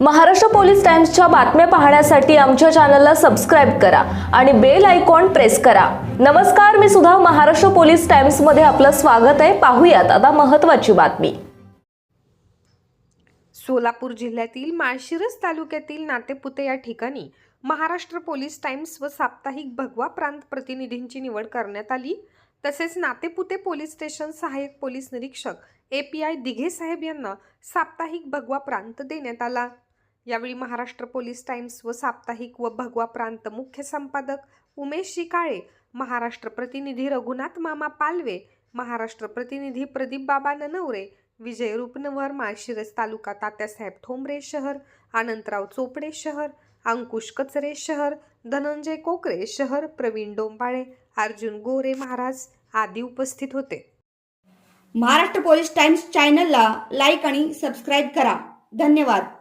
Maharashtra police टाइम्सच्या बातम्या पाहण्यासाठी आमच्या चॅनलला सबस्क्राईब करा आणि बेल आयकॉन प्रेस करा. नमस्कार मी सुद्धा महाराष्ट्र पोलीस टाइम्समध्ये आपलं स्वागत आहे. पाहूयात आता महत्वाची बातमी. सोलापूर जिल्ह्यातील माळशिरस तालुक्यातील नातेपुते या ठिकाणी महाराष्ट्र पोलीस टाइम्स व साप्ताहिक भगवा प्रांत प्रतिनिधींची निवड करण्यात आली. तसेच नातेपुते पोलीस स्टेशन सहाय्यक पोलीस निरीक्षक ए पी आय दिघे साहेब यांना साप्ताहिक भगवा प्रांत देण्यात आला. यावेळी महाराष्ट्र पोलीस टाइम्स व साप्ताहिक व भगवा प्रांत मुख्य संपादक उमेश काळे महाराष्ट्र प्रतिनिधी रघुनाथ मामा पालवे महाराष्ट्र प्रतिनिधी प्रदीप बाबा ननवरे विजय रुपनवर माळशिरस तालुका तात्यासाहेब ठोंबरे शहर अनंतराव चोपडे शहर अंकुश कचरे शहर धनंजय कोकरे शहर प्रवीण डोंबाळे अर्जुन गोरे महाराज आदी उपस्थित होते. महाराष्ट्र पोलीस टाइम्स चॅनलला लाईक आणि सबस्क्राईब करा. धन्यवाद.